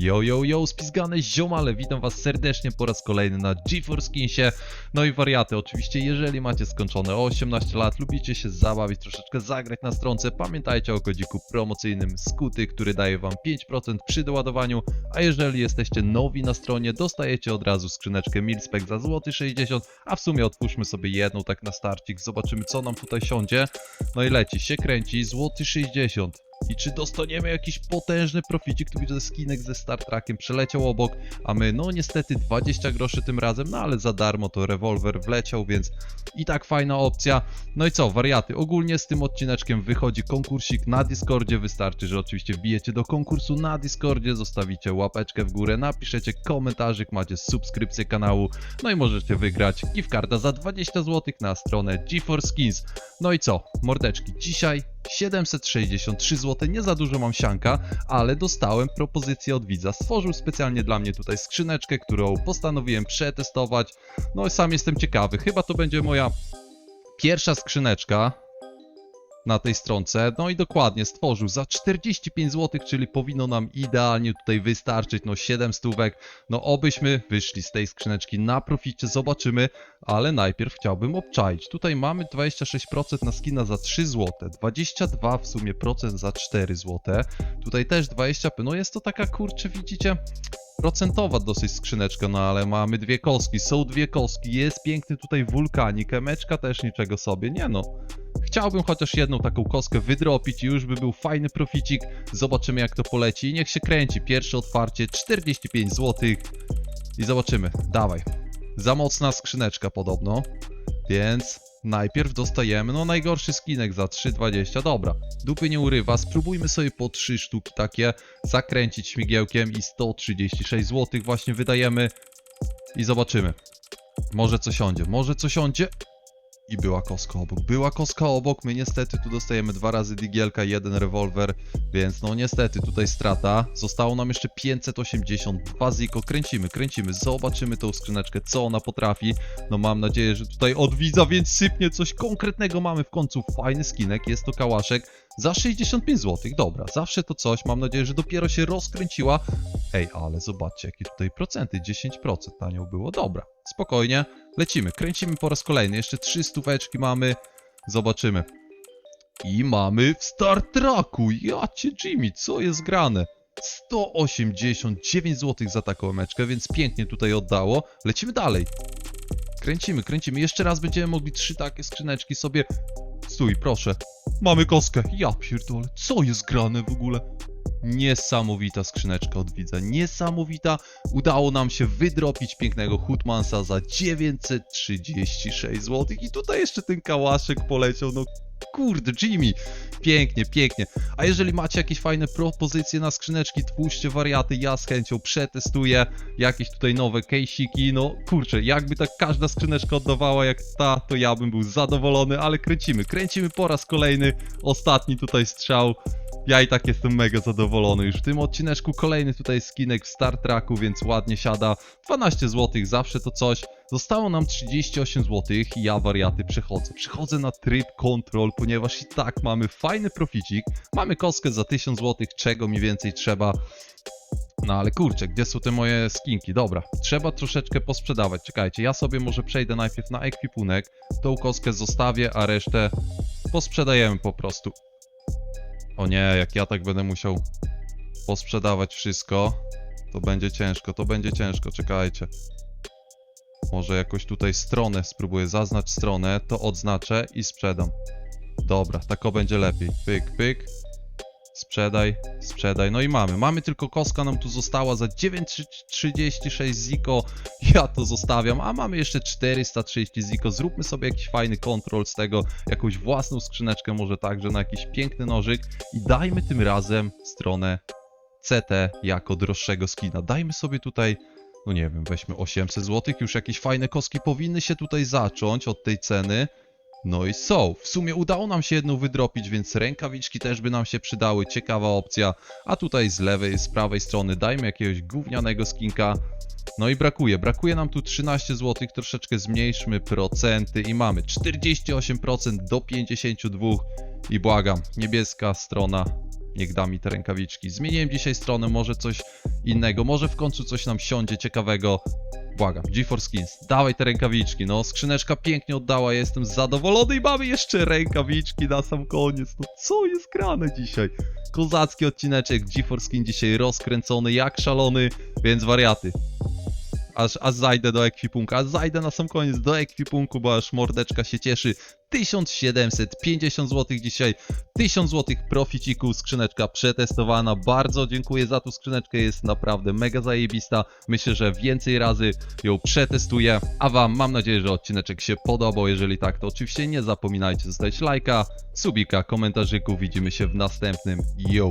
Yo, yo, yo, spizgane ziomale, witam was serdecznie po raz kolejny na GeForce Skinsie. No i wariaty, oczywiście, jeżeli macie skończone 18 lat, lubicie się zabawić, troszeczkę zagrać na stronce, pamiętajcie o kodziku promocyjnym SKUTY, który daje wam 5% przy doładowaniu, a jeżeli jesteście nowi na stronie, dostajecie od razu skrzyneczkę Milspec za złoty 60, a w sumie otwórzmy sobie jedną tak na starcik, zobaczymy co nam tutaj siądzie. No i leci, się kręci, złoty 60. I czy dostaniemy jakiś potężny proficik? Tu widzę skinek ze Star Trekiem przeleciał obok, a my no niestety 20 groszy tym razem, no ale za darmo to rewolwer wleciał, więc i tak fajna opcja. No i co, wariaty, ogólnie z tym odcineczkiem wychodzi konkursik na Discordzie, wystarczy, że oczywiście wbijecie do konkursu na Discordzie, zostawicie łapeczkę w górę, napiszecie komentarzyk, macie subskrypcję kanału, no i możecie wygrać gift carda za 20 zł na stronę GeForce Skins. No i co, mordeczki, dzisiaj 763 zł, nie za dużo mam sianka, ale dostałem propozycję od widza. Stworzył specjalnie dla mnie tutaj skrzyneczkę, którą postanowiłem przetestować. No i sam jestem ciekawy, chyba to będzie moja pierwsza skrzyneczka na tej stronce. No i dokładnie stworzył za 45 zł, czyli powinno nam idealnie tutaj wystarczyć. No 7 stówek. No obyśmy wyszli z tej skrzyneczki na proficie, zobaczymy, ale najpierw chciałbym obczaić. Tutaj mamy 26% na skina za 3 zł, 22 w sumie procent za 4 zł. Tutaj też 20, no jest to taka kurczę, widzicie? procentowa dosyć skrzyneczka, no ale mamy dwie kostki, są dwie kostki, jest piękny tutaj wulkanik, emeczka też niczego sobie, nie no. Chciałbym chociaż jedną taką kostkę wydropić i już by był fajny proficik, zobaczymy jak to poleci. I niech się kręci, pierwsze otwarcie 45 zł i zobaczymy, dawaj. Za mocna skrzyneczka podobno, więc najpierw dostajemy, no najgorszy skinek za 3,20, dobra. Dupy nie urywa, spróbujmy sobie po 3 sztuki takie zakręcić śmigiełkiem i 136 zł właśnie wydajemy. I zobaczymy. Może coś siądzie, może coś siądzie. I była koska obok, była koska obok, my niestety tu dostajemy dwa razy digielka, jeden rewolwer, więc no niestety tutaj strata. Zostało nam jeszcze 582 ziko, kręcimy, kręcimy, zobaczymy tą skrzyneczkę, co ona potrafi. No mam nadzieję, że tutaj od widza, więc sypnie coś konkretnego, mamy w końcu fajny skinek, jest to kałaszek za 65 zł, dobra, zawsze to coś, mam nadzieję, że dopiero się rozkręciła. Ej, ale zobaczcie, jakie tutaj procenty, 10% na nią było, dobra, spokojnie, lecimy, kręcimy po raz kolejny, jeszcze 3 stóweczki mamy, zobaczymy. I mamy w Star Treku, jacie Jimmy, co jest grane? 189 zł za taką meczkę, więc pięknie tutaj oddało. Lecimy dalej. Kręcimy, kręcimy. Jeszcze raz będziemy mogli trzy takie skrzyneczki sobie... Stój, proszę. Mamy kostkę. Ja pierdolę, co jest grane w ogóle? Niesamowita skrzyneczka od widza, niesamowita. Udało nam się wydropić pięknego Hoodmansa za 936 zł. I tutaj jeszcze ten kałaszek poleciał, no kurde, Jimmy. Pięknie, pięknie. A jeżeli macie jakieś fajne propozycje na skrzyneczki, twórzcie wariaty, ja z chęcią przetestuję jakieś tutaj nowe case'iki, no kurczę, jakby tak każda skrzyneczka oddawała jak ta, to ja bym był zadowolony, ale kręcimy, kręcimy po raz kolejny, ostatni tutaj strzał. Ja i tak jestem mega zadowolony. Już w tym odcineczku kolejny tutaj skinek w Star Treku, więc ładnie siada. 12 zł, zawsze to coś. Zostało nam 38 zł i ja wariaty przechodzę. Przechodzę na tryb control, ponieważ i tak mamy fajny proficik. Mamy kostkę za 1000 zł, czego mi więcej trzeba. No ale kurczę, gdzie są te moje skinki? Dobra, trzeba troszeczkę posprzedawać. Czekajcie, ja sobie może przejdę najpierw na ekwipunek. Tą kostkę zostawię, a resztę posprzedajemy po prostu. O nie, jak ja tak będę musiał posprzedawać wszystko, to będzie ciężko, to będzie ciężko, czekajcie. Może jakoś tutaj stronę spróbuję zaznać stronę, to odznaczę i sprzedam. Dobra, tako będzie lepiej. Pyk, pyk. Sprzedaj, sprzedaj. No i mamy. Mamy tylko kostka nam tu została za 936 ziko. Ja to zostawiam, a mamy jeszcze 430 ziko. Zróbmy sobie jakiś fajny kontrol z tego, jakąś własną skrzyneczkę może także na jakiś piękny nożyk i dajmy tym razem stronę CT jako droższego skina. Dajmy sobie tutaj no nie wiem, weźmy 800 zł, już jakieś fajne kostki powinny się tutaj zacząć od tej ceny. No i są. W sumie udało nam się jedną wydropić, więc rękawiczki też by nam się przydały. Ciekawa opcja. A tutaj z lewej, z prawej strony dajmy jakiegoś gównianego skinka. No i brakuje. Brakuje nam tu 13 zł. Troszeczkę zmniejszmy procenty i mamy 48% do 52. I błagam, niebieska strona niech da mi te rękawiczki. Zmieniłem dzisiaj stronę, może coś innego, może w końcu coś nam siądzie ciekawego. Błagam, GeForce Skins, dawaj te rękawiczki, no skrzyneczka pięknie oddała, jestem zadowolony i mamy jeszcze rękawiczki na sam koniec, no co jest grane dzisiaj? Kozacki odcineczek, GeForce Skin dzisiaj rozkręcony jak szalony, więc wariaty. Aż, aż zajdę do ekwipunku, aż zajdę na sam koniec do ekwipunku, bo aż mordeczka się cieszy. 1750 zł dzisiaj, 1000 zł proficiku, skrzyneczka przetestowana. Bardzo dziękuję za tą skrzyneczkę, jest naprawdę mega zajebista. Myślę, że więcej razy ją przetestuję. A Wam mam nadzieję, że odcineczek się podobał. Jeżeli tak, to oczywiście nie zapominajcie zostawić lajka, subika, komentarzyku. Widzimy się w następnym. Yo!